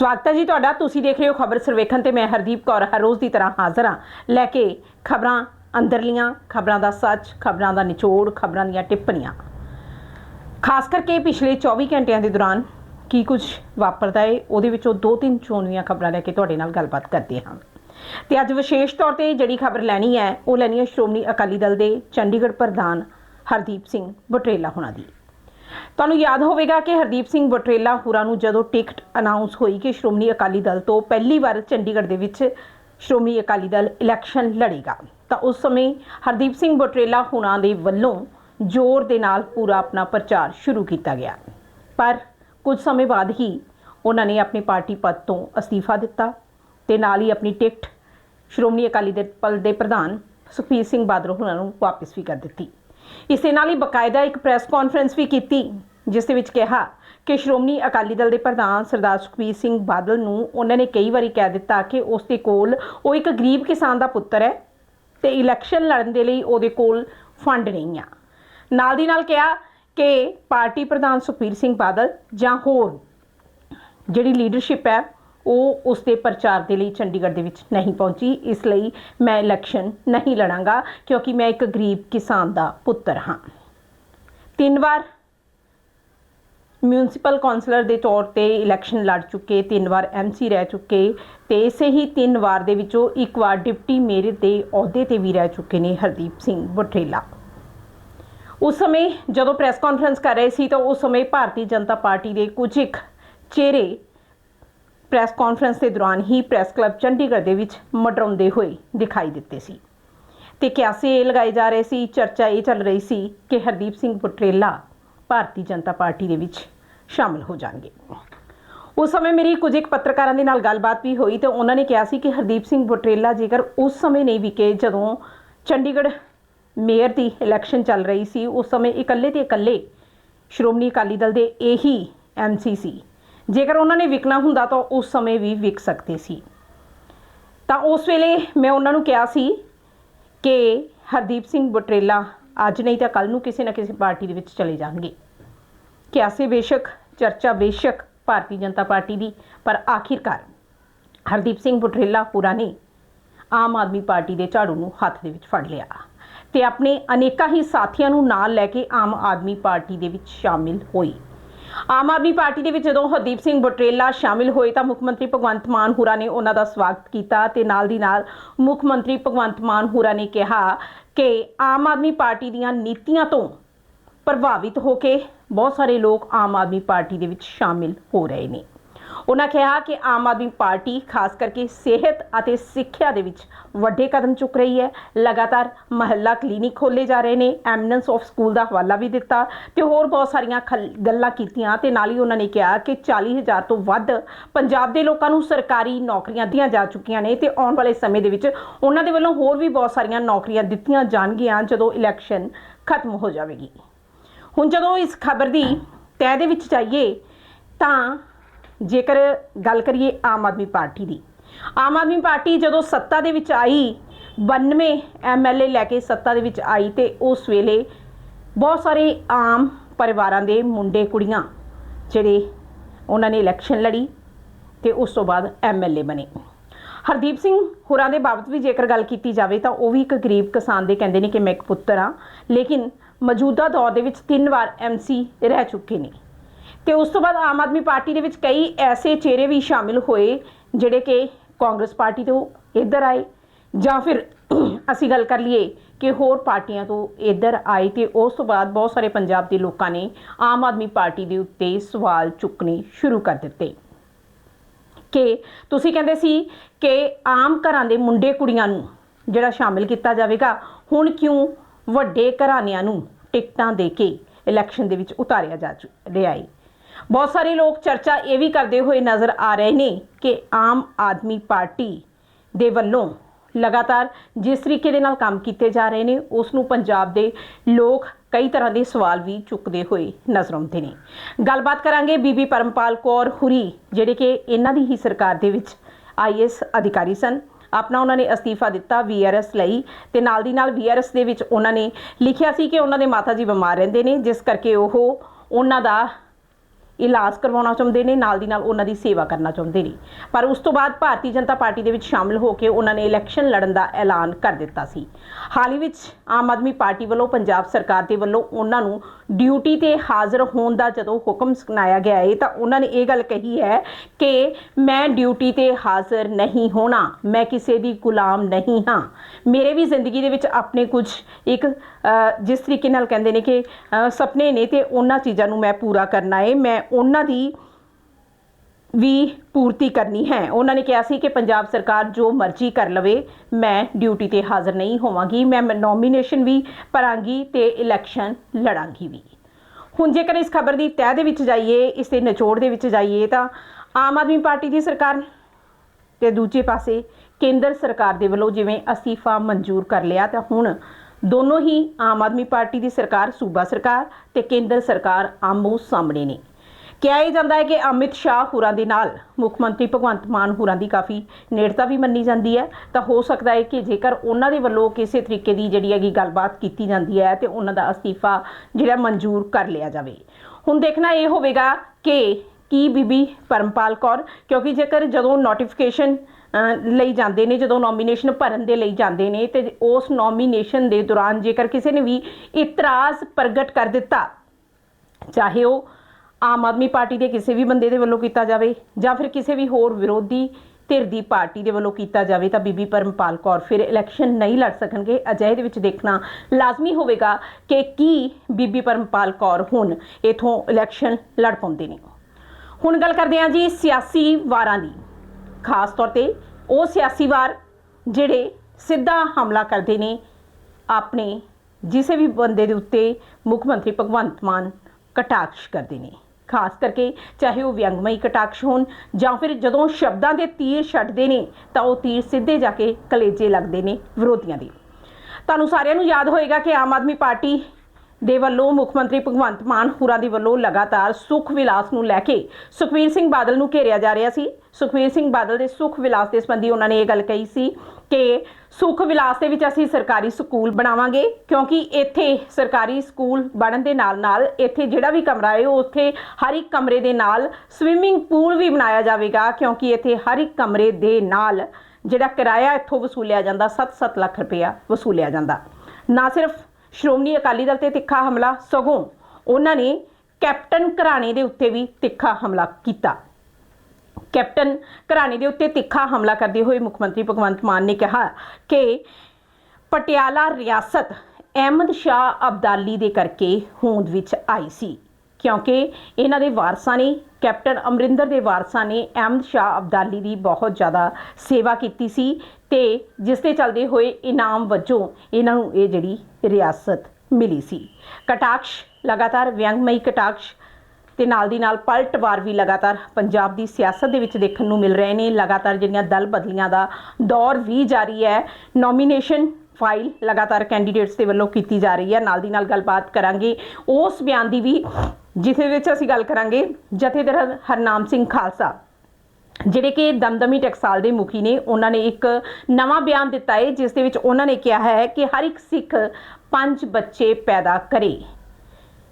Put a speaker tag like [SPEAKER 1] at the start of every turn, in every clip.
[SPEAKER 1] ਸਵਾਗਤ ਹੈ ਜੀ ਤੁਹਾਡਾ। ਤੁਸੀਂ ਦੇਖ ਰਹੇ ਹੋ ਖਬਰ ਸਰਵੇਖਣ ਤੇ ਮੈਂ ਹਰਦੀਪ ਕੌਰ ਹਰ ਰੋਜ਼ ਦੀ ਤਰ੍ਹਾਂ ਹਾਜ਼ਰ ਹਾਂ। ਲੈ ਕੇ ਖਬਰਾਂ ਅੰਦਰਲੀਆਂ, ਖਬਰਾਂ ਦਾ ਸੱਚ, ਖਬਰਾਂ ਦਾ ਨਿਚੋੜ, ਖਬਰਾਂ ਦੀਆਂ ਟਿੱਪਣੀਆਂ। ਖਾਸ ਕਰਕੇ ਪਿਛਲੇ 24 ਘੰਟਿਆਂ ਦੇ ਦੌਰਾਨ ਕੀ ਕੁਝ ਵਾਪਰਦਾ ਹੈ ਉਹਦੇ ਵਿੱਚੋਂ ਦੋ ਤਿੰਨ ਚੋਣਵੀਆਂ ਖਬਰਾਂ ਲੈ ਕੇ ਤੁਹਾਡੇ ਨਾਲ ਗੱਲਬਾਤ ਕਰਦੇ ਹਾਂ। ਤੇ ਅੱਜ ਵਿਸ਼ੇਸ਼ ਤੌਰ ਤੇ ਜਿਹੜੀ ਖਬਰ ਲੈਣੀ ਹੈ, ਉਹ ਲੈਣੀ ਹੈ ਸ਼੍ਰੋਮਣੀ ਅਕਾਲੀ ਦਲ ਦੇ ਚੰਡੀਗੜ੍ਹ ਪ੍ਰਧਾਨ ਹਰਦੀਪ ਸਿੰਘ ਬਟਰੇਲਾ ਹੋਣਾ ਦੀ। ਤੁਹਾਨੂੰ ਯਾਦ ਹੋਵੇਗਾ ਕਿ ਹਰਦੀਪ ਸਿੰਘ ਬਟਰੇਲਾ ਹੁਰਾਂ ਨੂੰ ਜਦੋਂ ਟਿਕਟ ਅਨਾਉਂਸ ਹੋਈ ਕਿ ਸ਼੍ਰੋਮਣੀ ਅਕਾਲੀ ਦਲ ਤੋਂ ਪਹਿਲੀ ਵਾਰ ਚੰਡੀਗੜ੍ਹ ਦੇ ਵਿੱਚ ਸ਼੍ਰੋਮਣੀ ਅਕਾਲੀ ਦਲ ਇਲੈਕਸ਼ਨ ਲੜੇਗਾ, ਤਾਂ ਉਸ ਸਮੇਂ ਹਰਦੀਪ ਸਿੰਘ ਬਟਰੇਲਾ ਹੁਰਾਂ ਦੇ ਵੱਲੋਂ ਜ਼ੋਰ ਦੇ ਨਾਲ ਪੂਰਾ ਆਪਣਾ ਪ੍ਰਚਾਰ ਸ਼ੁਰੂ ਕੀਤਾ ਗਿਆ। ਪਰ ਕੁਝ ਸਮੇਂ ਬਾਅਦ ਹੀ ਉਹਨਾਂ ਨੇ ਆਪਣੀ ਪਾਰਟੀ ਪਦ ਤੋਂ ਅਸਤੀਫਾ ਦਿੱਤਾ ਤੇ ਨਾਲ ਹੀ ਆਪਣੀ ਟਿਕਟ ਸ਼੍ਰੋਮਣੀ ਅਕਾਲੀ ਦਲ ਦੇ ਪ੍ਰਧਾਨ ਸੁਖਬੀਰ ਸਿੰਘ ਬਾਦਲ ਹੋਰਾਂ ਨੂੰ ਵਾਪਸ ਵੀ ਕਰ ਦਿੱਤੀ। ਇਸੇ ਨਾਲ ਹੀ ਬਕਾਇਦਾ ਇੱਕ ਪ੍ਰੈਸ ਕਾਨਫਰੰਸ ਵੀ ਕੀਤੀ, ਜਿਸ ਦੇ ਵਿੱਚ ਕਿਹਾ ਕਿ ਸ਼੍ਰੋਮਣੀ ਅਕਾਲੀ ਦਲ ਦੇ ਪ੍ਰਧਾਨ ਸਰਦਾਰ ਸੁਖਬੀਰ ਸਿੰਘ ਬਾਦਲ ਨੂੰ ਉਹਨਾਂ ਨੇ ਕਈ ਵਾਰੀ ਕਹਿ ਦਿੱਤਾ ਕਿ ਉਸ ਦੇ ਕੋਲ ਉਹ ਇੱਕ ਗਰੀਬ ਕਿਸਾਨ ਦਾ ਪੁੱਤਰ ਹੈ ਤੇ ਇਲੈਕਸ਼ਨ ਲੜਨ ਦੇ ਲਈ ਉਹਦੇ ਕੋਲ ਫੰਡ ਨਹੀਂ ਆ। ਨਾਲ ਦੀ ਨਾਲ ਕਿਹਾ ਕਿ ਪਾਰਟੀ ਪ੍ਰਧਾਨ ਸੁਖਬੀਰ ਸਿੰਘ ਬਾਦਲ ਜਾਂ ਹੋਰ ਜਿਹੜੀ ਲੀਡਰਸ਼ਿਪ ਹੈ ਉਹ ਉਸ ਦੇ ਪ੍ਰਚਾਰ ਦੇ ਲਈ ਚੰਡੀਗੜ੍ਹ ਦੇ ਵਿੱਚ ਨਹੀਂ ਪਹੁੰਚੀ। ਇਸ ਲਈ ਮੈਂ ਇਲੈਕਸ਼ਨ ਨਹੀਂ ਲੜਾਂਗਾ, ਕਿਉਂਕਿ ਮੈਂ ਇੱਕ ਗਰੀਬ ਕਿਸਾਨ ਦਾ ਪੁੱਤਰ ਹਾਂ। ਤਿੰਨ ਵਾਰ ਮਿਊਨਿਸਪਲ ਕਾਉਂਸਲਰ ਦੇ ਤੌਰ ਤੇ ਇਲੈਕਸ਼ਨ ਲੜ ਚੁੱਕੇ, ਤਿੰਨ ਵਾਰ ਐਮਸੀ ਰਹਿ ਚੁੱਕੇ ਤੇ ਇਸੇ ਹੀ ਤਿੰਨ ਵਾਰ ਦੇ ਵਿੱਚੋਂ ਇੱਕ ਵਾਰ ਡਿਪਟੀ ਮੇਅਰ ਦੇ ਅਹੁਦੇ ਤੇ ਵੀ ਰਹਿ ਚੁੱਕੇ ਨੇ ਹਰਦੀਪ ਸਿੰਘ ਬਟਰੇਲਾ ਉਸ ਸਮੇਂ ਜਦੋਂ ਪ੍ਰੈਸ ਕਾਨਫਰੰਸ ਕਰ ਰਹੇ ਸੀ ਤਾਂ ਉਸ ਸਮੇਂ ਭਾਰਤੀ ਜਨਤਾ ਪਾਰਟੀ ਦੇ ਕੁਝ ਇੱਕ ਚਿਹਰੇ ਪ੍ਰੈਸ ਕਾਨਫਰੰਸ ਦੇ ਦੌਰਾਨ ਹੀ ਪ੍ਰੈਸ ਕਲੱਬ ਚੰਡੀਗੜ੍ਹ ਦੇ ਵਿੱਚ ਮਟਰਾਉਂਦੇ ਹੋਏ ਦਿਖਾਈ ਦਿੱਤੇ ਸੀ ਤੇ ਕਿਆਸੇ ਇਹ ਲਗਾਏ ਜਾ ਰਹੇ ਸੀ, ਚਰਚਾ ਇਹ ਚੱਲ ਰਹੀ ਸੀ ਕਿ ਹਰਦੀਪ ਸਿੰਘ ਬਟਰੇਲਾ ਭਾਰਤੀ ਜਨਤਾ ਪਾਰਟੀ ਦੇ ਵਿੱਚ ਸ਼ਾਮਲ ਹੋ ਜਾਣਗੇ। ਉਸ ਸਮੇਂ ਮੇਰੀ ਕੁਝ ਇੱਕ ਪੱਤਰਕਾਰਾਂ ਦੇ ਨਾਲ ਗੱਲਬਾਤ ਵੀ ਹੋਈ ਤੇ ਉਹਨਾਂ ਨੇ ਕਿਹਾ ਸੀ ਕਿ ਹਰਦੀਪ ਸਿੰਘ ਬਟਰੇਲਾ ਜੇਕਰ ਉਸ ਸਮੇਂ ਨਹੀਂ ਵਿਕੇ, ਜਦੋਂ ਚੰਡੀਗੜ੍ਹ ਮੇਅਰ ਦੀ ਇਲੈਕਸ਼ਨ ਚੱਲ ਰਹੀ ਸੀ, ਉਸ ਸਮੇਂ ਇਕੱਲੇ ਤੇ ਇਕੱਲੇ ਸ਼੍ਰੋਮਣੀ ਅਕਾਲੀ ਦਲ ਦੇ ਇਹੀ ਐਮਸੀ ਸੀ ਜੇਕਰ ਉਹਨਾਂ ਨੇ ਵਿਕਣਾ ਹੁੰਦਾ ਤਾਂ ਉਸ ਸਮੇਂ ਵੀ ਵਿਕ ਸਕਦੇ ਸੀ। ਤਾਂ ਉਸ ਵੇਲੇ ਮੈਂ ਉਹਨਾਂ ਨੂੰ ਕਿਹਾ ਸੀ ਕਿ ਹਰਦੀਪ ਸਿੰਘ ਬਟਰੇਲਾ ਅੱਜ ਨਹੀਂ ਤਾਂ ਕੱਲ ਨੂੰ ਕਿਸੇ ਨਾ ਕਿਸੇ ਪਾਰਟੀ ਦੇ ਵਿੱਚ ਚਲੇ ਜਾਣਗੇ। ਕਿਆਸੇ ਬੇਸ਼ੱਕ, ਚਰਚਾ ਬੇਸ਼ੱਕ ਭਾਰਤੀ ਜਨਤਾ ਪਾਰਟੀ ਦੀ, ਪਰ ਆਖਿਰਕਾਰ ਹਰਦੀਪ ਸਿੰਘ ਬਟਰੇਲਾ ਪੂਰਾ ਨੇ ਆਮ ਆਦਮੀ ਪਾਰਟੀ ਦੇ ਝਾੜੂ ਨੂੰ ਹੱਥ ਦੇ ਵਿੱਚ ਫੜ ਲਿਆ ਤੇ ਆਪਣੇ ਅਨੇਕਾਂ ਹੀ ਸਾਥੀਆਂ ਨੂੰ ਨਾਲ ਲੈ ਕੇ ਆਮ ਆਦਮੀ ਪਾਰਟੀ ਦੇ ਵਿੱਚ ਸ਼ਾਮਿਲ ਹੋਈ ਆਮ ਆਦਮੀ ਪਾਰਟੀ ਦੇ ਵਿੱਚ ਜਦੋਂ ਹਰਦੀਪ ਸਿੰਘ ਬਟਰੇਲਾ ਸ਼ਾਮਿਲ ਹੋਏ ਤਾਂ ਮੁੱਖ ਮੰਤਰੀ ਭਗਵੰਤ ਮਾਨ ਹੁਰਾ ਨੇ ਉਹਨਾਂ ਦਾ ਸਵਾਗਤ ਕੀਤਾ ਤੇ ਨਾਲ ਦੀ ਨਾਲ ਮੁੱਖ ਮੰਤਰੀ ਭਗਵੰਤ ਮਾਨ ਹੁਰਾ ਨੇ ਕਿਹਾ ਕਿ ਆਮ ਆਦਮੀ ਪਾਰਟੀ ਦੀਆਂ ਨੀਤੀਆਂ ਤੋਂ ਪ੍ਰਭਾਵਿਤ ਹੋ ਕੇ ਬਹੁਤ ਸਾਰੇ ਲੋਕ ਆਮ ਆਦਮੀ ਪਾਰਟੀ ਦੇ ਵਿੱਚ ਸ਼ਾਮਿਲ ਹੋ ਰਹੇ ਨੇ। ਉਹਨਾਂ ਕਿਹਾ ਕਿ ਆਮ ਆਦਮੀ ਪਾਰਟੀ, ਖਾਸ ਕਰਕੇ ਸਿਹਤ ਅਤੇ ਸਿੱਖਿਆ ਦੇ ਵਿੱਚ ਵੱਡੇ ਕਦਮ ਚੁੱਕ ਰਹੀ ਹੈ। ਲਗਾਤਾਰ ਮਹੱਲਾ ਕਲੀਨਿਕ ਖੋਲੇ ਜਾ ਰਹੇ ਨੇ। ਐਮਨੈਂਸ ਆਫ ਸਕੂਲ ਦਾ ਹਵਾਲਾ ਵੀ ਦਿੱਤਾ ਤੇ ਹੋਰ ਬਹੁਤ ਸਾਰੀਆਂ ਖਲ- ਗੱਲਾਂ ਕੀਤੀਆਂ ਤੇ ਨਾਲ ਹੀ ਉਹਨਾਂ ਨੇ ਕਿਹਾ ਕਿ 40000 ਤੋਂ ਵੱਧ ਪੰਜਾਬ ਦੇ ਲੋਕਾਂ ਨੂੰ ਸਰਕਾਰੀ ਨੌਕਰੀਆਂ ਦਿੱਤੀਆਂ ਜਾ ਚੁੱਕੀਆਂ ਨੇ ਤੇ ਆਉਣ ਵਾਲੇ ਸਮੇਂ ਦੇ ਵਿੱਚ ਉਹਨਾਂ ਦੇ ਵੱਲੋਂ ਹੋਰ ਵੀ ਬਹੁਤ ਸਾਰੀਆਂ ਨੌਕਰੀਆਂ ਦਿੱਤੀਆਂ ਜਾਣਗੀਆਂ ਜਦੋਂ ਇਲੈਕਸ਼ਨ ਖਤਮ ਹੋ ਜਾਵੇਗੀ। ਹੁਣ ਜਦੋਂ ਇਸ ਖਬਰ ਦੀ ਤੈਅ ਦੇ ਵਿੱਚ ਜਾਈਏ ਤਾਂ ਜੇਕਰ ਗੱਲ ਕਰੀਏ ਆਮ ਆਦਮੀ ਪਾਰਟੀ ਦੀ, ਆਮ ਆਦਮੀ ਪਾਰਟੀ ਜਦੋਂ ਸੱਤਾ ਦੇ ਵਿੱਚ ਆਈ 92 ਐਮਐਲਏ ਲੈ ਕੇ ਸੱਤਾ ਦੇ ਵਿੱਚ ਆਈ ਤੇ ਉਸ ਵੇਲੇ ਬਹੁਤ ਸਾਰੇ ਆਮ ਪਰਿਵਾਰਾਂ ਦੇ ਮੁੰਡੇ ਕੁੜੀਆਂ ਜਿਹੜੇ ਉਹਨਾਂ ਨੇ ਇਲੈਕਸ਼ਨ ਲੜੀ ਤੇ ਉਸ ਤੋਂ ਬਾਅਦ ਐਮਐਲਏ ਬਣੇ। ਹਰਦੀਪ ਸਿੰਘ ਹੋਰਾਂ ਦੇ ਬਾਬਤ ਵੀ ਜੇਕਰ ਗੱਲ ਕੀਤੀ ਜਾਵੇ ਤਾਂ ਉਹ ਵੀ ਇੱਕ ਗਰੀਬ ਕਿਸਾਨ ਦੇ ਕਹਿੰਦੇ ਨੇ ਕਿ ਮੈਂ ਇੱਕ ਪੁੱਤਰ ਹਾਂ, ਲੇਕਿਨ ਮੌਜੂਦਾ ਦੌਰ ਦੇ ਵਿੱਚ ਤਿੰਨ ਵਾਰ ਐਮਸੀ ਰਹਿ ਚੁੱਕੇ ਨੇ। ਤੇ ਉਸ ਤੋਂ ਬਾਅਦ ਆਮ ਆਦਮੀ ਪਾਰਟੀ ਦੇ ਵਿੱਚ ਕਈ ਐਸੇ ਚਿਹਰੇ ਵੀ ਸ਼ਾਮਿਲ ਹੋਏ, ਜਿਹੜੇ ਕਿ ਕਾਂਗਰਸ ਪਾਰਟੀ ਤੋਂ ਇੱਧਰ ਆਏ। ਜਾਂ ਫਿਰ ਅਸੀਂ ਗੱਲ ਕਰ ਲਈਏ ਕਿ ਹੋਰ ਪਾਰਟੀਆਂ ਤੋਂ ਇੱਧਰ ਆਏ ਤੇ ਉਸ ਤੋਂ ਬਾਅਦ ਬਹੁਤ ਸਾਰੇ ਪੰਜਾਬ ਦੇ ਲੋਕਾਂ ਨੇ ਆਮ ਆਦਮੀ ਪਾਰਟੀ ਦੇ ਉੱਤੇ ਸਵਾਲ ਚੁੱਕਣੇ ਸ਼ੁਰੂ ਕਰ ਦਿੱਤੇ। ਕਿ ਤੁਸੀਂ ਕਹਿੰਦੇ ਸੀ ਕਿ ਆਮ ਘਰਾਂ ਦੇ ਮੁੰਡੇ ਕੁੜੀਆਂ ਨੂੰ ਜਿਹੜਾ ਸ਼ਾਮਿਲ ਕੀਤਾ ਜਾਵੇਗਾ, ਹੁਣ ਕਿਉਂ ਵੱਡੇ ਘਰਾਣਿਆਂ ਨੂੰ ਟਿਕਟਾਂ ਦੇ ਕੇ ਇਲੈਕਸ਼ਨ ਦੇ ਵਿੱਚ ਉਤਾਰਿਆ ਜਾ ਚੁ- ਰਿਹਾ ਹੈ ਬਹੁਤ ਸਾਰੇ ਲੋਕ ਚਰਚਾ ਇਹ ਵੀ ਕਰਦੇ ਹੋਏ ਨਜ਼ਰ ਆ ਰਹੇ ਨੇ ਕਿ ਆਮ ਆਦਮੀ ਪਾਰਟੀ ਦੇ ਵੱਲੋਂ ਲਗਾਤਾਰ ਜਿਸ ਤਰੀਕੇ ਦੇ ਨਾਲ ਕੰਮ ਕੀਤੇ ਜਾ ਰਹੇ ਨੇ, ਉਸ ਨੂੰ ਪੰਜਾਬ ਦੇ ਲੋਕ ਕਈ ਤਰ੍ਹਾਂ ਦੇ ਸਵਾਲ ਵੀ ਚੁੱਕਦੇ ਹੋਏ ਨਜ਼ਰ ਆਉਂਦੇ ਨੇ। ਗੱਲਬਾਤ ਕਰਾਂਗੇ ਬੀਬੀ ਪਰਮਪਾਲ ਕੌਰ ਹੁਰੀ, ਜਿਹੜੇ ਕਿ ਇਹਨਾਂ ਦੀ ਹੀ ਸਰਕਾਰ ਦੇ ਵਿੱਚ ਆਈਐਸ ਅਧਿਕਾਰੀ ਸਨ। ਆਪਣਾ ਉਹਨਾਂ ਨੇ ਅਸਤੀਫਾ ਦਿੱਤਾ ਵੀਆਰਐਸ ਲਈ ਤੇ ਨਾਲ ਦੀ ਨਾਲ ਵੀਆਰਐਸ ਦੇ ਵਿੱਚ ਉਹਨਾਂ ਨੇ ਲਿਖਿਆ ਸੀ ਕਿ ਉਹਨਾਂ ਦੇ ਮਾਤਾ ਜੀ ਬਿਮਾਰ ਰਹਿੰਦੇ ਨੇ, ਜਿਸ ਕਰਕੇ ਉਹ ਉਹਨਾਂ ਦਾ ਇਲਾਜ ਕਰਵਾਉਣਾ ਚਾਹੁੰਦੇ ਨੇ, ਨਾਲ ਦੀ ਨਾਲ ਉਹਨਾਂ ਦੀ ਸੇਵਾ ਕਰਨਾ ਚਾਹੁੰਦੇ ਨੇ। ਪਰ ਉਸ ਤੋਂ ਬਾਅਦ ਭਾਰਤੀ ਜਨਤਾ ਪਾਰਟੀ ਦੇ ਵਿੱਚ ਸ਼ਾਮਲ ਹੋ ਕੇ ਉਹਨਾਂ ਨੇ ਇਲੈਕਸ਼ਨ ਲੜਨ ਦਾ ਐਲਾਨ ਕਰ ਦਿੱਤਾ ਸੀ। ਹਾਲ ਹੀ ਵਿੱਚ ਆਮ ਆਦਮੀ ਪਾਰਟੀ ਵੱਲੋਂ ਪੰਜਾਬ ਸਰਕਾਰ ਦੇ ਵੱਲੋਂ ਉਹਨਾਂ ਨੂੰ ਡਿਊਟੀ ਤੇ ਹਾਜ਼ਰ ਹੋਣ ਦਾ ਜਦੋਂ ਹੁਕਮ ਸੁਣਾਇਆ ਗਿਆ ਹੈ ਤਾਂ ਉਹਨਾਂ ਨੇ ਇਹ ਗੱਲ ਕਹੀ ਹੈ ਕਿ ਮੈਂ ਡਿਊਟੀ ਤੇ ਹਾਜ਼ਰ ਨਹੀਂ ਹੋਣਾ ਮੈਂ ਕਿਸੇ ਦੀ ਗੁਲਾਮ ਨਹੀਂ ਹਾਂ। ਮੇਰੇ ਵੀ ਜ਼ਿੰਦਗੀ ਦੇ ਵਿੱਚ ਆਪਣੇ ਕੁਝ ਇੱਕ ਜਿਸ ਤਰੀਕੇ ਨਾਲ ਕਹਿੰਦੇ ਨੇ ਕਿ ਅ, ਸੁਪਨੇ ਨੇ ਤੇ ਉਹਨਾਂ ਚੀਜ਼ਾਂ ਨੂੰ ਮੈਂ ਪੂਰਾ ਕਰਨਾ ਹੈ ਮੈਂ ਉਹਨਾਂ ਦੀ ਵੀ ਪੂਰਤੀ ਕਰਨੀ ਹੈ। ਉਹਨਾਂ ਨੇ ਕਿਹਾ ਸੀ ਕਿ ਪੰਜਾਬ ਸਰਕਾਰ ਜੋ ਮਰਜ਼ੀ ਕਰ ਲਵੇ, ਮੈਂ ਡਿਊਟੀ ਤੇ ਹਾਜ਼ਰ ਨਹੀਂ ਹੋਵਾਂਗੀ। ਮੈਂ ਨੋਮੀਨੇਸ਼ਨ ਵੀ ਭਰਾਂਗੀ ਤੇ ਇਲੈਕਸ਼ਨ ਲੜਾਂਗੀ ਵੀ। ਹੁਣ ਜੇਕਰ ਇਸ ਖਬਰ ਦੀ ਤਹਿ ਦੇ ਵਿੱਚ ਜਾਈਏ, ਇਸ ਦੇ ਨਿਚੋੜ ਦੇ ਵਿੱਚ ਜਾਈਏ, ਤਾਂ ਆਮ ਆਦਮੀ ਪਾਰਟੀ ਦੀ ਸਰਕਾਰ ਤੇ ਦੂਜੇ ਪਾਸੇ ਕੇਂਦਰ ਸਰਕਾਰ ਦੇ ਵੱਲੋਂ ਜਿਵੇਂ ਅਸਤੀਫਾ ਮਨਜ਼ੂਰ ਕਰ ਲਿਆ, ਤਾਂ ਹੁਣ ਦੋਨੋਂ ਹੀ ਆਮ ਆਦਮੀ ਪਾਰਟੀ ਦੀ ਸਰਕਾਰ, ਸੂਬਾ ਸਰਕਾਰ ਤੇ ਕੇਂਦਰ ਸਰਕਾਰ ਆਮੋ ਸਾਹਮਣੇ ਨੇ। ਕਿਹਾ ਇਹ ਜਾਂਦਾ ਹੈ ਕਿ ਅਮਿਤ ਸ਼ਾਹ ਹੋਰਾਂ ਦੇ ਨਾਲ। ਮੁੱਖ ਮੰਤਰੀ ਭਗਵੰਤ ਮਾਨ ਹੋਰਾਂ ਦੀ ਕਾਫੀ ਨੇੜਤਾ ਵੀ ਮੰਨੀ ਜਾਂਦੀ ਹੈ। ਤਾਂ ਹੋ ਸਕਦਾ ਹੈ ਕਿ ਜੇਕਰ ਉਹਨਾਂ ਦੇ ਵੱਲੋਂ ਕਿਸੇ ਤਰੀਕੇ ਦੀ ਜਿਹੜੀ ਹੈਗੀ ਗੱਲਬਾਤ ਕੀਤੀ ਜਾਂਦੀ ਹੈ ਤੇ ਉਹਨਾਂ ਦਾ ਅਸਤੀਫਾ ਜਿਹੜਾ ਮਨਜ਼ੂਰ ਕਰ ਲਿਆ ਜਾਵੇ। ਹੁਣ ਦੇਖਣਾ ਇਹ ਹੋਵੇਗਾ ਕਿ ਕੀ ਬੀਬੀ ਪਰਮਪਾਲ ਕੌਰ, ਕਿਉਂਕਿ ਜੇਕਰ ਜਦੋਂ ਨੋਟੀਫਿਕੇਸ਼ਨ ਲਈ ਜਾਂਦੇ ਨੇ, ਜਦੋਂ ਨੋਮੀਨੇਸ਼ਨ ਭਰਨ ਦੇ ਲਈ ਜਾਂਦੇ ਨੇ ਤੇ ਉਸ ਨੋਮੀਨੇਸ਼ਨ ਦੇ ਦੌਰਾਨ ਜੇਕਰ ਕਿਸੇ ਨੇ ਵੀ ਇਤਰਾਜ਼ ਪ੍ਰਗਟ ਕਰ ਦਿੱਤਾ, ਚਾਹੇ ਉਹ ਆਮ ਆਦਮੀ ਪਾਰਟੀ ਦੇ ਕਿਸੇ ਵੀ ਬੰਦੇ ਦੇ ਵੱਲੋਂ ਕੀਤਾ ਜਾਵੇ ਜਾਂ ਫਿਰ ਕਿਸੇ ਵੀ ਹੋਰ ਵਿਰੋਧੀ ਧਿਰ ਦੀ ਪਾਰਟੀ ਦੇ ਵੱਲੋਂ ਕੀਤਾ ਜਾਵੇ ਤਾਂ ਬੀਬੀ ਪਰਮਪਾਲ ਕੌਰ ਫਿਰ ਇਲੈਕਸ਼ਨ ਨਹੀਂ ਲੜ ਸਕਣਗੇ। ਅਜਿਹੇ ਦੇ ਵਿੱਚ ਦੇਖਣਾ ਲਾਜ਼ਮੀ ਹੋਵੇਗਾ ਕਿ ਕੀ ਬੀਬੀ ਪਰਮਪਾਲ ਕੌਰ ਹੁਣ ਇਥੋਂ ਇਲੈਕਸ਼ਨ ਲੜ ਪਾਉਂਦੇ ਨੇ। ਹੁਣ ਗੱਲ ਕਰਦੇ ਹਾਂ ਜੀ ਸਿਆਸੀ ਵਾਰਾਂ ਦੀ। ਖਾਸ ਤੌਰ ਤੇ ਉਹ ਸਿਆਸੀ ਵਾਰ ਜਿਹੜੇ ਸਿੱਧਾ ਹਮਲਾ ਕਰਦੇ ਨੇ ਆਪਣੇ ਜਿਸੇ ਵੀ ਬੰਦੇ ਦੇ ਉੱਤੇ ਮੁੱਖ ਮੰਤਰੀ ਭਗਵੰਤ ਮਾਨ ਕਟਾਕਸ਼ ਕਰਦੇ ਨੇ। ਖਾਸ ਕਰਕੇ ਚਾਹੇ ਉਹ ਵਿਅੰਗਮਈ ਕਟਾਕਸ਼ ਹੋਣ ਜਾਂ ਫਿਰ ਜਦੋਂ ਸ਼ਬਦਾਂ ਦੇ ਤੀਰ ਛੱਡਦੇ ਨੇ ਤਾਂ ਉਹ ਤੀਰ ਸਿੱਧੇ ਜਾ ਕੇ ਕਲੇਜੇ ਲੱਗਦੇ ਨੇ ਵਿਰੋਧੀਆਂ ਦੇ। ਤੁਹਾਨੂੰ ਸਾਰਿਆਂ ਨੂੰ ਯਾਦ ਹੋਏਗਾ ਕਿ ਆਮ ਆਦਮੀ ਪਾਰਟੀ ਦੇ ਵੱਲੋਂ ਮੁੱਖ ਮੰਤਰੀ ਭਗਵੰਤ ਮਾਨ ਹੋਰਾਂ ਦੇ ਵੱਲੋਂ ਲਗਾਤਾਰ ਸੁਖ ਵਿਲਾਸ ਨੂੰ ਲੈ ਕੇ ਸੁਖਵੀਰ ਸਿੰਘ ਬਾਦਲ ਨੂੰ ਘੇਰਿਆ ਜਾ ਰਿਹਾ ਸੀ। ਸੁਖਵੀਰ ਸਿੰਘ ਬਾਦਲ ਦੇ ਸੁਖ ਵਿਲਾਸ ਦੇ ਸੰਬੰਧੀ ਉਹਨਾਂ ਨੇ ਇਹ ਗੱਲ ਕਹੀ ਸੀ ਕਿ ਸੁਖ ਵਿਲਾਸ ਦੇ ਵਿੱਚ ਅਸੀਂ ਸਰਕਾਰੀ ਸਕੂਲ ਬਣਾਵਾਂਗੇ ਕਿਉਂਕਿ ਇੱਥੇ ਸਰਕਾਰੀ ਸਕੂਲ ਬਣਨ ਦੇ ਨਾਲ ਨਾਲ ਇੱਥੇ ਜਿਹੜਾ ਵੀ ਕਮਰਾ ਹੈ, ਉਹ ਉੱਥੇ ਹਰ ਇੱਕ ਕਮਰੇ ਦੇ ਨਾਲ ਸਵਿਮਿੰਗ ਪੂਲ ਵੀ ਬਣਾਇਆ ਜਾਵੇਗਾ ਕਿਉਂਕਿ ਇੱਥੇ ਹਰ ਇੱਕ ਕਮਰੇ ਦੇ ਨਾਲ ਜਿਹੜਾ ਕਿਰਾਇਆ ਇੱਥੋਂ ਵਸੂਲਿਆ ਜਾਂਦਾ 7-7 ਲੱਖ ਰੁਪਇਆ ਵਸੂਲਿਆ ਜਾਂਦਾ। ਨਾ ਸਿਰਫ ਸ਼੍ਰੋਮਣੀ ਅਕਾਲੀ ਦਲ ਤੇ ਤਿੱਖਾ ਹਮਲਾ ਸਗੋਂ ਉਹਨਾਂ ਨੇ ਕੈਪਟਨ ਘਰਾਣੇ ਦੇ ਉੱਤੇ ਵੀ ਤਿੱਖਾ ਹਮਲਾ ਕੀਤਾ। ਕੈਪਟਨ ਘਰਾਣੇ ਦੇ ਉੱਤੇ ਤਿੱਖਾ ਹਮਲਾ ਕਰਦੇ ਹੋਏ ਮੁੱਖ ਮੰਤਰੀ ਭਗਵੰਤ ਮਾਨ ਨੇ ਕਿਹਾ ਕਿ ਪਟਿਆਲਾ ਰਿਆਸਤ ਅਹਿਮਦ ਸ਼ਾਹ ਅਬਦਾਲੀ ਦੇ ਕਰਕੇ ਹੋਂਦ ਵਿੱਚ ਆਈ ਸੀ। ਕਿਉਂਕਿ ਇਹਨਾਂ ਦੇ ਵਾਰਸਾਂ ਨੇ, ਕੈਪਟਨ ਅਮਰਿੰਦਰ ਦੇ ਵਾਰਸਾਂ ਨੇ ਅਹਿਮਦ ਸ਼ਾਹ ਅਬਦਾਲੀ ਦੀ ਬਹੁਤ ਜ਼ਿਆਦਾ ਸੇਵਾ ਕੀਤੀ ਸੀ ਤੇ ਜਿਸ ਦੇ ਚੱਲਦੇ ਹੋਏ ਇਨਾਮ ਵਜੋਂ ਇਹਨਾਂ ਨੂੰ ਇਹ ਜਿਹੜੀ ਰਿਆਸਤ ਮਿਲੀ ਸੀ। ਕਟਾਕਸ਼ ਲਗਾਤਾਰ ਵਿਅੰਗਮਈ ਕਟਾਕਸ਼ ਤੇ ਨਾਲ ਦੀ ਨਾਲ ਪਲਟਵਾਰ ਵੀ ਲਗਾਤਾਰ ਪੰਜਾਬ ਦੀ ਸਿਆਸਤ ਦੇ ਵਿੱਚ ਦੇਖਣ ਨੂੰ ਮਿਲ ਰਹੇ ਨੇ। ਲਗਾਤਾਰ ਜਿਹੜੀਆਂ ਦਲ ਬਦਲੀਆਂ ਦਾ ਦੌਰ ਵੀ ਜਾਰੀ ਹੈ। ਨੋਮੀਨੇਸ਼ਨ ਫਾਈਲ ਲਗਾਤਾਰ ਕੈਂਡੀਡੇਟਸ ਦੇ ਵੱਲੋਂ ਕੀਤੀ ਜਾ ਰਹੀ ਹੈ। ਨਾਲ ਦੀ ਨਾਲ ਗੱਲਬਾਤ ਕਰਾਂਗੇ। ਉਸ ਬਿਆਨ ਦੀ ਵੀ, ਜਿਸ ਵਿੱਚ ਅਸੀਂ ਗੱਲ ਕਰਾਂਗੇ, ਜਥੇਦਾਰ ਹਰਨਾਮ ਸਿੰਘ ਖਾਲਸਾ। ਜਿਹੜੇ ਕਿ ਦਮਦਮੀ ਟਕਸਾਲ ਦੇ ਮੁਖੀ ਨੇ, ਉਹਨਾਂ ਨੇ ਇੱਕ ਨਵਾਂ ਬਿਆਨ ਦਿੱਤਾ ਹੈ, ਜਿਸ ਦੇ ਵਿੱਚ ਉਹਨਾਂ ਨੇ ਕਿਹਾ ਹੈ ਕਿ ਹਰ ਇੱਕ ਸਿੱਖ ਪੰਜ ਬੱਚੇ ਪੈਦਾ ਕਰੇ।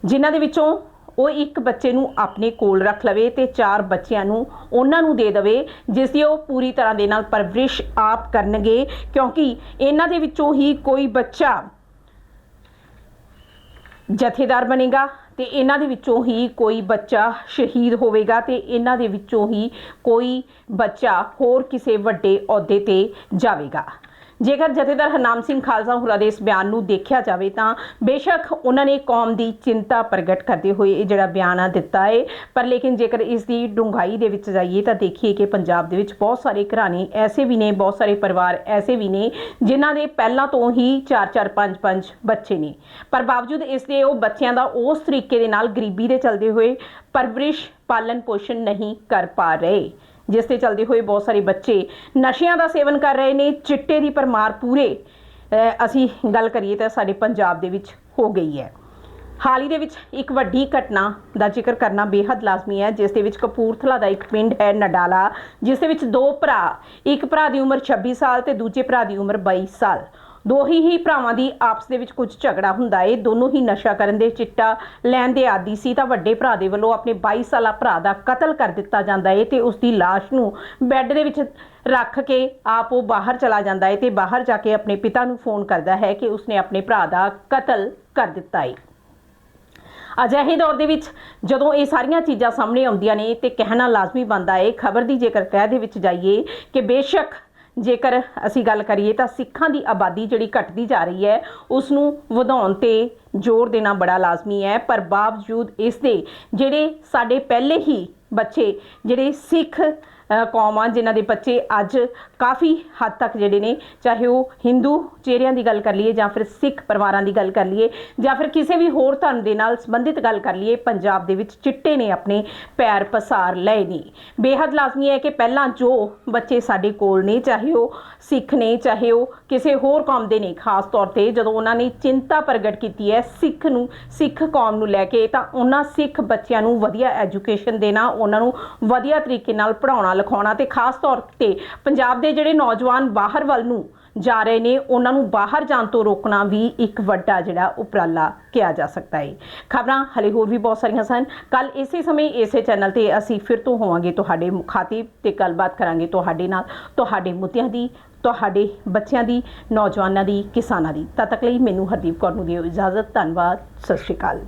[SPEAKER 1] ਜਿਨ੍ਹਾਂ ਦੇ ਵਿੱਚੋਂ ਉਹ ਇੱਕ ਬੱਚੇ ਨੂੰ ਆਪਣੇ ਕੋਲ ਰੱਖ ਲਵੇ ਤੇ ਚਾਰ ਬੱਚਿਆਂ ਨੂੰ ਉਹਨਾਂ ਨੂੰ ਦੇ ਦੇਵੇ, ਜਿਸ ਦੀ ਉਹ ਪੂਰੀ ਤਰ੍ਹਾਂ ਦੇ ਨਾਲ ਪਰਵਰਿਸ਼ ਆਪ ਕਰਨਗੇ, ਕਿਉਂਕਿ ਇਹਨਾਂ ਦੇ ਵਿੱਚੋਂ ਹੀ ਕੋਈ ਬੱਚਾ ਜਥੇਦਾਰ ਬਣੇਗਾ ਤੇ ਇਹਨਾਂ ਦੇ ਵਿੱਚੋਂ ਹੀ ਕੋਈ ਬੱਚਾ ਸ਼ਹੀਦ ਹੋਵੇਗਾ ਤੇ ਇਹਨਾਂ ਦੇ ਵਿੱਚੋਂ ਹੀ ਕੋਈ ਬੱਚਾ ਹੋਰ ਕਿਸੇ ਵੱਡੇ ਅਹੁਦੇ ਤੇ ਜਾਵੇਗਾ। ਜੇਕਰ ਜਥੇਦਾਰ ਹਰਨਾਮ ਸਿੰਘ ਖਾਲਸਾ ਹੁਰਾ ਦੇ ਇਸ ਬਿਆਨ ਨੂੰ ਦੇਖਿਆ ਜਾਵੇ ਤਾਂ ਬੇਸ਼ੱਕ ਉਹਨਾਂ ਨੇ ਕੌਮ ਦੀ ਚਿੰਤਾ ਪ੍ਰਗਟ ਕਰਦੇ ਹੋਏ ਇਹ ਜਿਹੜਾ ਬਿਆਨ ਆ ਦਿੱਤਾ ਹੈ ਪਰ ਲੇਕਿਨ ਜੇਕਰ ਇਸ ਦੀ ਡੂੰਘਾਈ ਦੇ ਵਿੱਚ ਜਾਈਏ ਤਾਂ ਦੇਖੀਏ ਕਿ ਪੰਜਾਬ ਦੇ ਵਿੱਚ ਬਹੁਤ ਸਾਰੇ ਘਰਾਣੇ ਐਸੇ ਵੀ ਨੇ, ਬਹੁਤ ਸਾਰੇ ਪਰਿਵਾਰ ਐਸੇ ਵੀ ਨੇ ਜਿਨ੍ਹਾਂ ਦੇ ਪਹਿਲਾਂ ਤੋਂ ਹੀ 4-4 5-5 ਬੱਚੇ ਨੇ। ਪਰ ਬਾਵਜੂਦ ਇਸ ਦੇ ਉਹ ਬੱਚਿਆਂ ਦਾ ਉਸ ਤਰੀਕੇ ਦੇ ਨਾਲ ਗਰੀਬੀ ਦੇ ਚਲਦੇ ਹੋਏ ਪਰਵਰਿਸ਼ ਪਾਲਣ ਪੋਸ਼ਣ ਨਹੀਂ ਕਰ ਪਾ ਰਹੇ। ਜਿਸ ਤੇ ਚਲਦੇ ਹੋਏ ਬਹੁਤ ਸਾਰੇ ਬੱਚੇ ਨਸ਼ਿਆਂ ਦਾ ਸੇਵਨ ਕਰ ਰਹੇ ਨੇ, ਚਿੱਟੇ ਦੀ ਪਰਮਾਰ ਪੂਰੇ ਅਸੀਂ ਗੱਲ ਕਰੀਏ ਤਾਂ ਸਾਡੇ ਪੰਜਾਬ ਦੇ ਵਿੱਚ ਹੋ ਗਈ ਹੈ। ਹਾਲ ਹੀ ਦੇ ਵਿੱਚ ਇੱਕ ਵੱਡੀ ਘਟਨਾ ਦਾ ਜ਼ਿਕਰ ਕਰਨਾ ਬੇहद ਲਾਜ਼ਮੀ ਹੈ, ਜਿਸ ਦੇ ਵਿੱਚ ਕਪੂਰਥਲਾ ਦਾ ਇੱਕ ਪਿੰਡ ਹੈ ਨਡਾਲਾ, ਜਿਸ ਦੇ ਵਿੱਚ ਦੋ ਭਰਾ, ਇੱਕ ਭਰਾ ਦੀ ਉਮਰ 26 ਸਾਲ ਤੇ ਦੂਜੇ ਭਰਾ ਦੀ ਉਮਰ 22 ਸਾਲ। ਦੋ ਹੀ ਹੀ ਭਰਾਵਾਂ ਦੀ ਆਪਸ ਦੇ ਵਿੱਚ ਕੁਝ ਝਗੜਾ ਹੁੰਦਾ ਏ। ਦੋਨੋਂ ਹੀ ਨਸ਼ਾ ਕਰਨ ਦੇ ਚਿੱਟਾ ਲੈਣ ਦੇ ਆਦੀ ਸੀ ਤਾਂ ਵੱਡੇ ਭਰਾ ਦੇ ਵੱਲੋਂ ਆਪਣੇ 22 ਸਾਲਾ ਭਰਾ ਦਾ ਕਤਲ ਕਰ ਦਿੱਤਾ ਜਾਂਦਾ ਏ ਤੇ ਉਸ ਦੀ ਲਾਸ਼ ਨੂੰ ਬੈੱਡ ਦੇ ਵਿੱਚ ਰੱਖ ਕੇ ਆਪ ਉਹ ਬਾਹਰ ਚਲਾ ਜਾਂਦਾ ਏ ਤੇ ਬਾਹਰ ਜਾ ਕੇ ਆਪਣੇ ਪਿਤਾ ਨੂੰ ਫੋਨ ਕਰਦਾ ਹੈ ਕਿ ਉਸਨੇ ਆਪਣੇ ਭਰਾ ਦਾ ਕਤਲ ਕਰ ਦਿੱਤਾ ਏ। ਅਜਿਹੇ ਦੌਰ ਦੇ ਵਿੱਚ ਜਦੋਂ ਇਹ ਸਾਰੀਆਂ ਚੀਜ਼ਾਂ ਸਾਹਮਣੇ ਆਉਂਦੀਆਂ ਨੇ ਤੇ ਕਹਿਣਾ ਲਾਜ਼ਮੀ ਬਣਦਾ ਏ, ਖਬਰ ਦੀ ਜੇਕਰ ਤਹਿ ਦੇ ਵਿੱਚ ਜਾਈਏ ਕਿ ਬੇਸ਼ੱਕ ਜੇਕਰ ਅਸੀਂ ਗੱਲ ਕਰੀਏ ਤਾਂ ਸਿੱਖਾਂ ਦੀ ਆਬਾਦੀ ਜਿਹੜੀ ਘਟਦੀ ਜਾ ਰਹੀ ਹੈ ਉਸ ਨੂੰ ਵਧਾਉਣ ਤੇ ਜ਼ੋਰ ਦੇਣਾ ਬੜਾ ਲਾਜ਼ਮੀ ਹੈ। ਪਰ ਬਾਵਜੂਦ ਇਸ ਦੇ ਜਿਹੜੇ ਸਾਡੇ ਪਹਿਲੇ ਹੀ ਬੱਚੇ, ਜਿਹੜੇ ਸਿੱਖ ਕੌਮ ਆ ਜਿਨ੍ਹਾਂ ਦੇ ਬੱਚੇ ਅੱਜ ਕਾਫੀ ਹੱਦ ਤੱਕ ਜਿਹੜੇ ਨੇ, ਚਾਹੇ ਉਹ ਹਿੰਦੂ ਚਿਹਰਿਆਂ ਦੀ ਗੱਲ ਕਰ ਲਈਏ ਜਾਂ ਫਿਰ ਸਿੱਖ ਪਰਿਵਾਰਾਂ ਦੀ ਗੱਲ ਕਰ ਲਈਏ ਜਾਂ ਫਿਰ ਕਿਸੇ ਵੀ ਹੋਰ ਧਰਮ ਦੇ ਨਾਲ ਸੰਬੰਧਿਤ ਗੱਲ ਕਰ ਲਈਏ, ਪੰਜਾਬ ਦੇ ਵਿੱਚ ਚਿੱਟੇ ਨੇ ਆਪਣੇ ਪੈਰ ਪਸਾਰ ਲਏ ਨੇ। ਬੇਹੱਦ ਲਾਜ਼ਮੀ ਹੈ ਕਿ ਪਹਿਲਾਂ ਜੋ ਬੱਚੇ ਸਾਡੇ ਕੋਲ ਨੇ, ਚਾਹੇ ਉਹ ਸਿੱਖ ਨੇ, ਚਾਹੇ ਉਹ ਕਿਸੇ ਹੋਰ ਕੌਮ ਦੇ ਨੇ, ਖਾਸ ਤੌਰ ਤੇ ਜਦੋਂ ਉਹਨਾਂ ਨੇ ਚਿੰਤਾ ਪ੍ਰਗਟ ਕੀਤੀ ਹੈ ਸਿੱਖ ਨੂੰ, ਸਿੱਖ ਕੌਮ ਨੂੰ ਲੈ ਕੇ, ਤਾਂ ਉਹਨਾਂ ਸਿੱਖ ਬੱਚਿਆਂ ਨੂੰ ਵਧੀਆ ਐਜੂਕੇਸ਼ਨ ਦੇਣਾ, ਉਹਨਾਂ ਨੂੰ ਵਧੀਆ ਤਰੀਕੇ ਨਾਲ ਪੜਾਉਣਾ ਲਿਖਾਉਣਾ ਤੇ ਖਾਸ ਤੌਰ ਤੇ ਪੰਜਾਬ ਦੇ ਜਿਹੜੇ ਨੌਜਵਾਨ ਬਾਹਰ ਵੱਲ ਨੂੰ ਜਾ ਰਹੇ ਨੇ, ਉਹਨਾਂ ਨੂੰ ਬਾਹਰ ਜਾਣ ਤੋਂ ਰੋਕਣਾ ਵੀ ਇੱਕ ਵੱਡਾ ਜਿਹੜਾ ਉਪਰਾਲਾ ਕਿਹਾ ਜਾ ਸਕਦਾ ਹੈ ਖਬਰਾਂ ਹਲੇ ਹੋਰ ਵੀ ਬਹੁਤ ਸਾਰੀਆਂ ਸਨ। ਕੱਲ ਇਸੇ ਸਮੇਂ ਇਸੇ ਚੈਨਲ ਤੇ ਅਸੀਂ ਫਿਰ ਤੋਂ ਹੋਵਾਂਗੇ ਤੁਹਾਡੇ ਮੁਖਾਤਿਬ ਤੇ ਗੱਲਬਾਤ ਕਰਾਂਗੇ ਤੁਹਾਡੇ ਨਾਲ, ਤੁਹਾਡੇ ਮੁੱਦਿਆਂ ਦੀ, ਤੁਹਾਡੇ ਬੱਚਿਆਂ ਦੀ, ਨੌਜਵਾਨਾਂ ਦੀ, ਕਿਸਾਨਾਂ ਦੀ। ਤਦ ਤੱਕ ਲਈ ਮੈਨੂੰ ਹਰਦੀਪ ਕੌਰ ਨੂੰ ਦਿਓ ਇਜਾਜ਼ਤ। ਧੰਨਵਾਦ। ਸਤਿ ਸ਼੍ਰੀ ਅਕਾਲ।